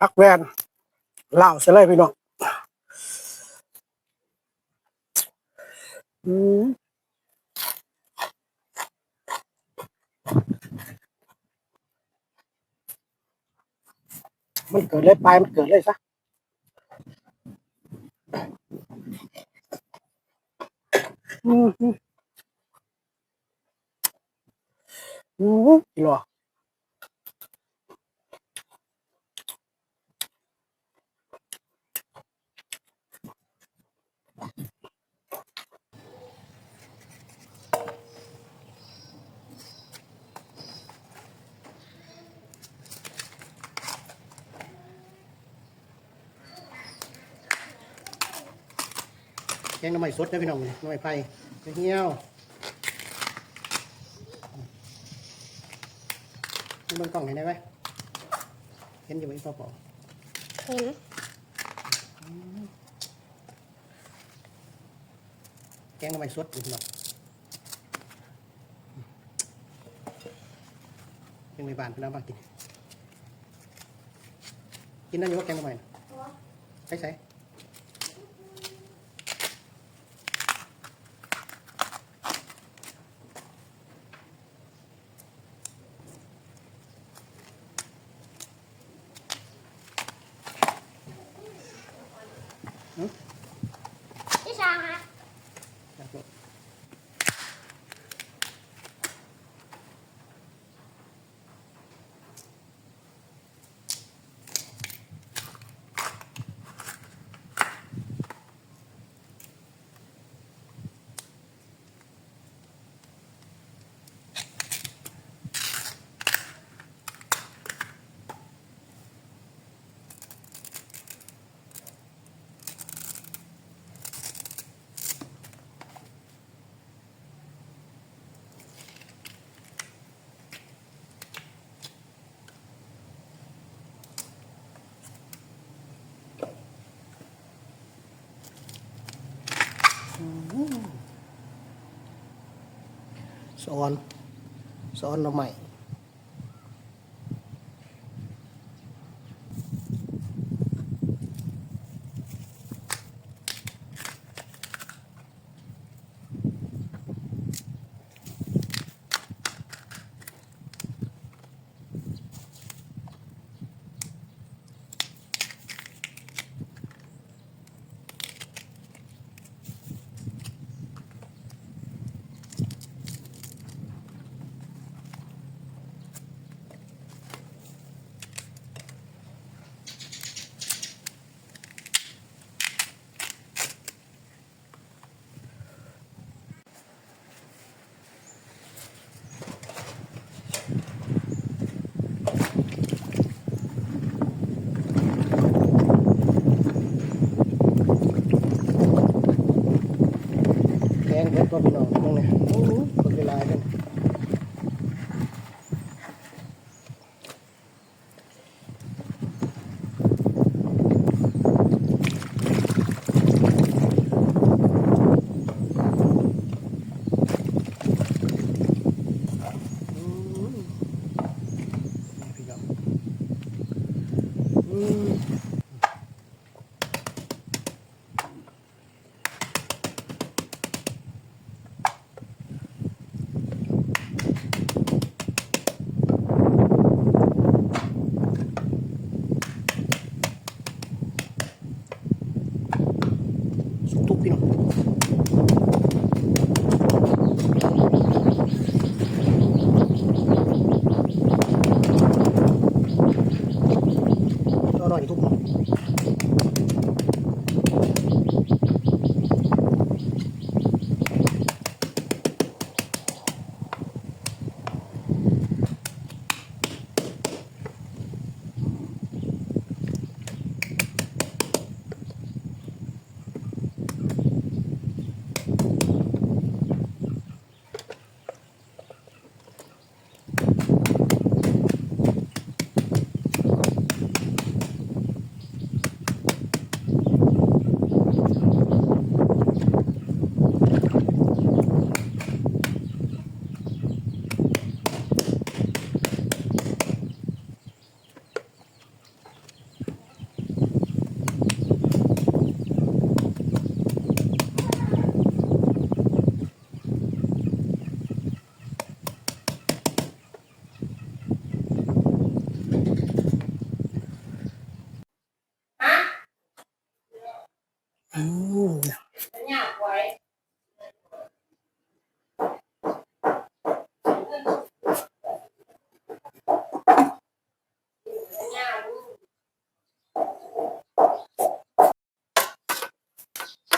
พักแวนเล่าเสียเลยพี่น้องอืมมันเกิดเลยไปมันเกิดเลยซะอืมอืมอืมอีหลอ แก งหน้ำใหม่สดนะพี่น้องหน้ำใหม่ไผ่เหี่ยวนี่เบิ่งกล้องเห็นได้ไหมเห็นอยู่ไหมพ่อปอเห็นแกงหน้ำใหม่สดพี่น้องยังในบ้านพี่น้องมากินกินได้อยู่ว่าแกงหน้ำใหม่ใส่ใส่ สอนสอนเราใหม่ Bây giờ.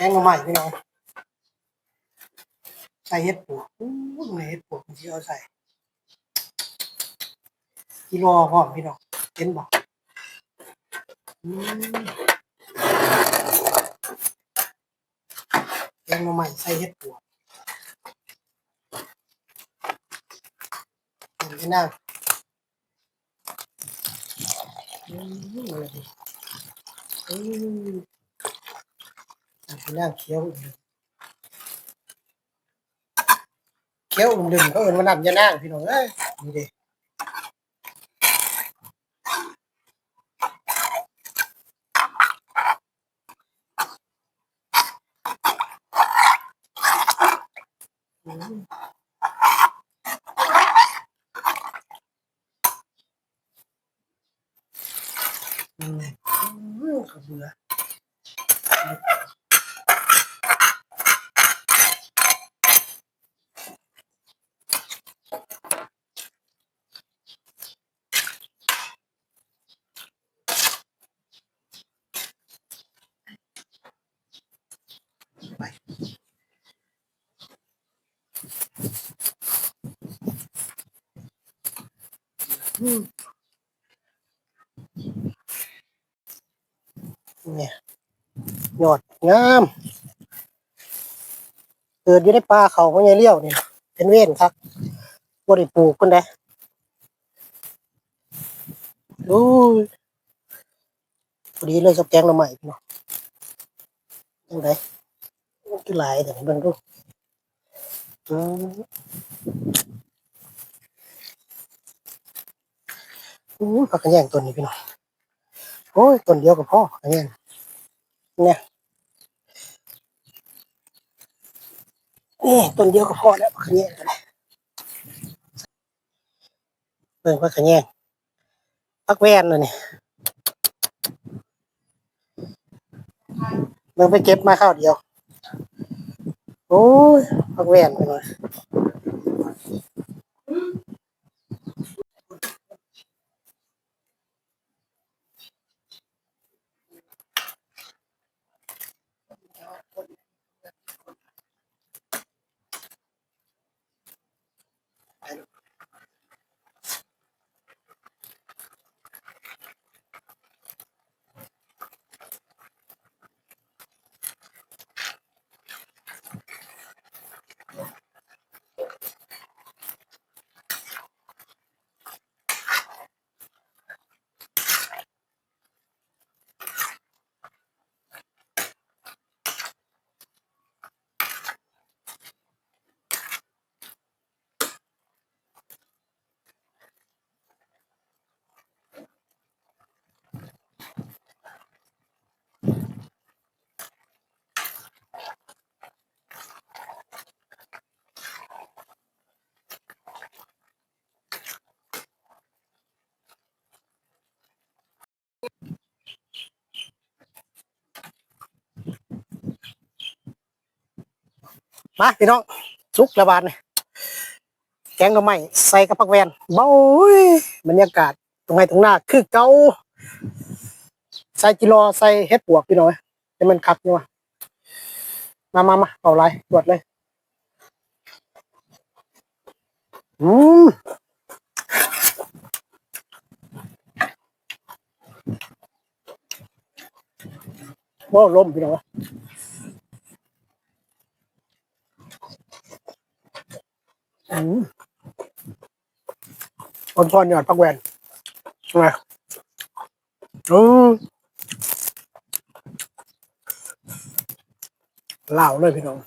แกงมาใหม่พี่น้องใส่เห็ดปวกอู้ในเห็ดปวกที่เอาใส่กิโลพร้อมพี่น้องเห็นบอกอืมแกงมาใหม่ใส่เห็ดปวกเห็นไหมนะอืมอืม อันนี้นั่งเคี้ยวเคี้ยวอุ่มดื่มก็เอินมานับยานั่งพี่น้องเอ้ยนี่เด้อืมอืมอืมขาวเบื่อ ไปอืม เนี่ยยอดงาม เกิดอยู่ในป่าเขาพญาเลี้ยวเนี่ยเป็นเว้นครับบริปลูกคนใดดูพอดีเลยกับแกงหน่อไม้พี่น้องยังไงคือหลายแต่เบิ่งดู อู้ผักกระแยงต้นนี้พี่น้องโอ้ยต้นเดียวกับพ่อผักกระแยงเนี่ยนี่ต้นเดียวกับพ่อแล้วผักกระแยงเลยเบิ่งผักกระแยงผักแวนน่ะนี่เบิ่งไปเก็บมาข้าวเดียว โอ้ยผักแวนไปหน่อย มาพี่น้องสุกระบาดเนี่ยแกงหน่อไม้ใส่กับผักแวนเบ้ายบรรยากาศตรงไหนตรงหน้าคือเกาใส่กิโลใส่เฮ็ดปวกพี่น้อยให้มันคักนี่วะมามามาเอาไรตรวจเลยอืมโอ้ลมพี่น้อง อืมอ่อนทอนหยอดพักแวนไงอืมเหล่าเลยพี่น้อง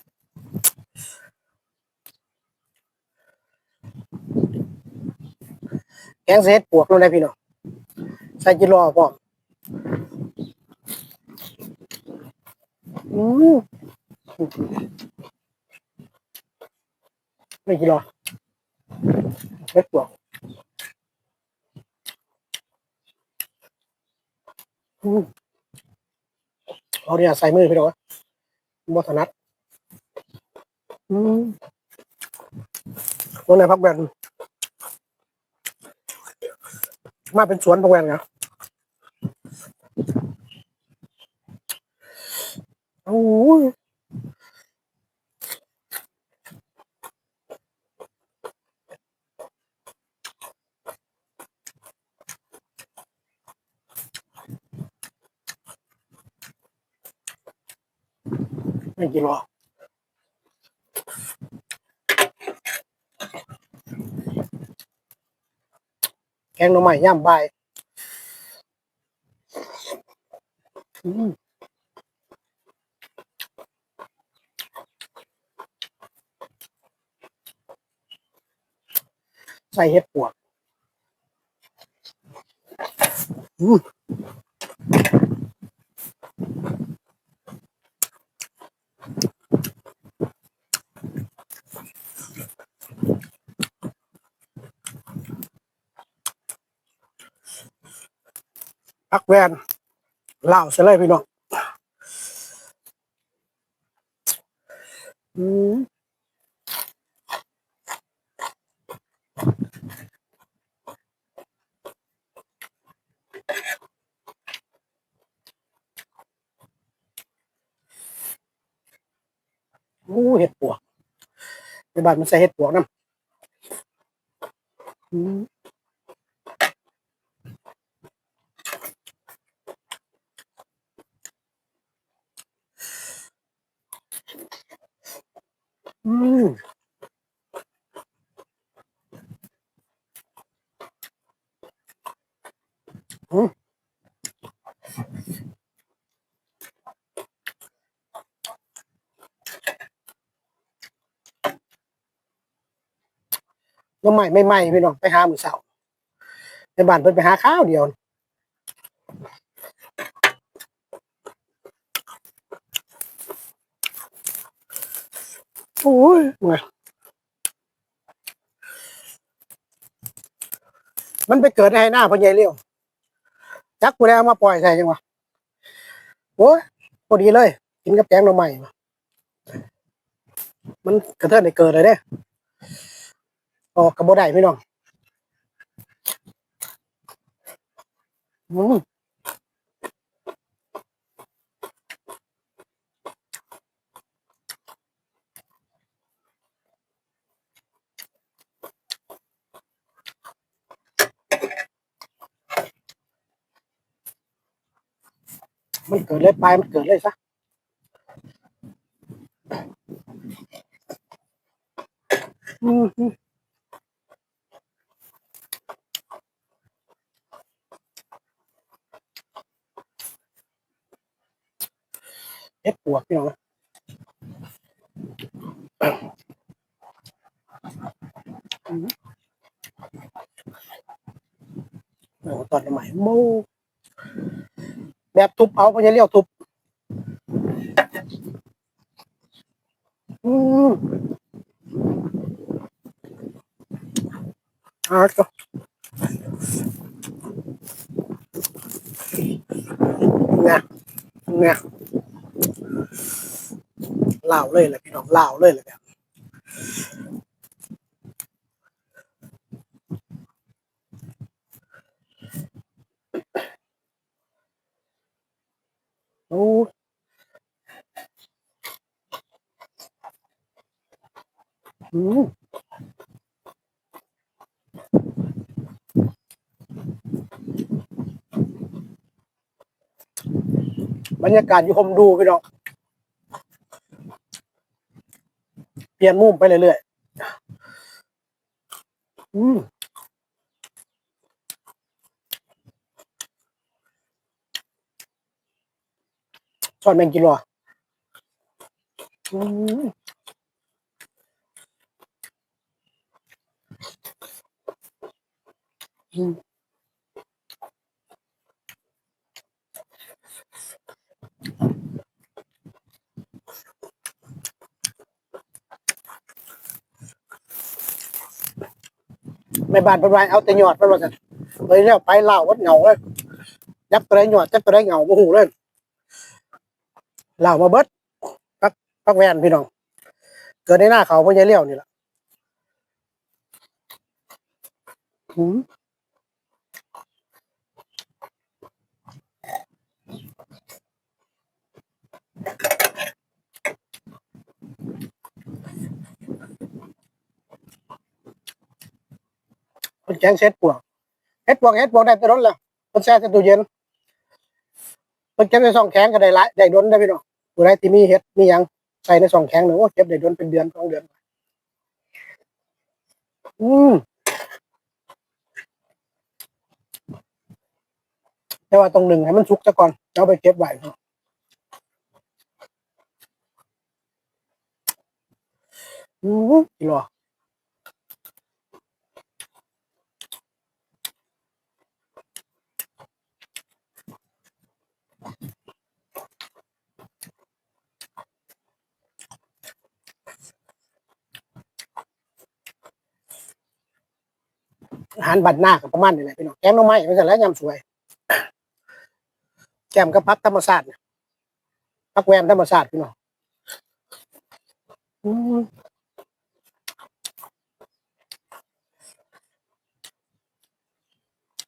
แกงเซตปวกลงได้พี่น้องใส่กิโลพร้อมอืมไม่กิโล เล็กกว่วเอาเนี่ยใส่มือพี่น้องมอสนัดวันไหนพักแบนมาเป็นสวนพักแบนเหรอโอ้ย ไม่กี่รอบแกงหน่อไม้ย่ำใบอืมใส่เห็ดปวกอืม กแวนเล่าเสเลยพี่น้องอืมอู้เห็ดปวกในบ้านมันใส่เห็ดปวกน้ำ อืมอืมน้ำใหม่ไม่ไหม้พี่น้องไปหามือเสาในบ้านเพิ่นไปหาข้าวเดียว โอ้ยไงมันไปเกิดในหน้าพ่อใหญ่เลี้ยวจักกูได้เอามาปล่อยใส่จังวะโอ้ยพอดีเลย กินกับแกงหน่อไม้มามันกระเทินได้เกิดเลยเด้ออกกระโบได้พี่น้อง อืมมัน เกิดเลยปลายมันเกิดเลยซะอืมอืมเฮ็ดปวกพี่น้องนะอืมโอ้ตอนใหม่โม แบบทุบเอาพญาเลี้ยวทุบอืมอ่าก็เนี่ยเนี่ยเล่าเลยแหละพี่น้องเล่าเลยแหละแบบ โอ้อืมบรรยากาศอยู่คมดูพี่น้องเปลี่ยนมุมไปเรื่อยๆอืม ช้อนแมงกิโลอะอืมอืมไม่บานเป็นไรเอาแต่หยอดไปว่ากันเลยแล้วไปเล่าวัดเหงาเลยยักตัวไดหยอดจักตัวไดเหงาโมโหเลย เหล่ามาเบิดปักปักแวนพี่น้อง เกิดในหน้าเขาพ่อใหญ่เลี้ยวนี่แหละหืมคนแกงเซ็ตปวกเฮ็ดปวกเฮ็ดปวกได้แต่รถแล้วคนแช่ใส่ตู้เย็น มันเก็บในซองแข็งก็ได้หลายได้ดนได้พี่น้องผู้ใดที่มีเฮ็ดมีหยังใส่ในซองแข็งเนี่ยโอ้เก็บได้ดนเป็นเดือนสองเดือนอืมแต่ว่าตรงหนึ่งให้มันสุกซะก่อนแล้วเอาไปเก็บไว้เนาะอืมอีหลอ อาหารบัดหน้ากับประมาณนี้แหละพี่น้องแกงน้องไม้ไม่ใช่แล้วยำสวย แกมกับพักธรรมศาสตร์พักแวนธรรมศาสตร์พี่น้อง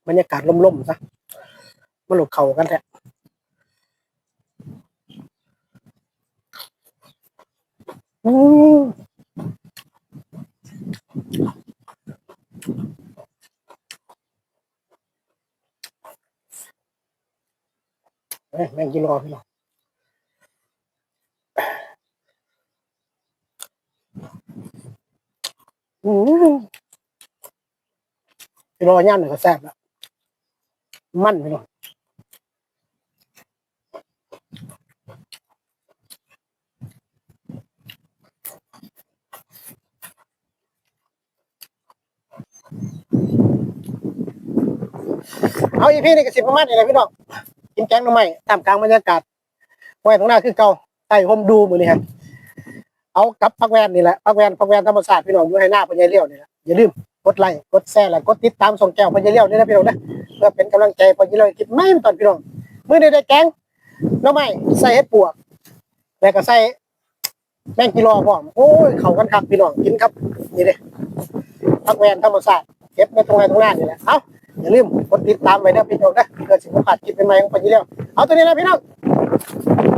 บรรยากาศล่มๆซะมันหลบเข่ากันแท้อืมเอ้ย แม่งกินรอพี่น้องอืมกินรอย่ำหนึ่งก็แซ่บแล้วมันพี่น้องเอาอีพี่นี่ก็สิประมาณนี้แหละพี่น้อง กินแกงหน่อไม้ตามกลางบรรยากาศไว้ตรงหน้าคือเก่าใต้ห่มดูมือนี่ฮะเอากับพักแวนนี่แหละพักแวนพักแวนธรรมศาสตร์พี่น้องอยู่ให้หน้าพญายเลี้ยวนี่แหละอย่าลืมกดไลค์กดแชร์และกดติดตามส่งแก้วพญายเลี้ยวนี่นะพี่น้องนะเพื่อเป็นกำลังใจพอที่เราคิดไม่ตอนพี่น้องเมื้อนี้ได้แกงหน้อไม้ใส่เห็ดปวกแล้วก็ใส่แมงกิโลพร้อมโอ้ยเขากันครับพี่น้องกินครับนี่เด้พักแวนธรรมศาสตร์เก็บไว้ตรงไหนตรงนั้นนี่แหละเอ้า อย่าลืมกดติดตามไว้นะพี่น้องนะเพื่อสิบ่พลาดคลิปใหม่ๆของพอดีแล้วเอาตัวนี้นะพี่น้อง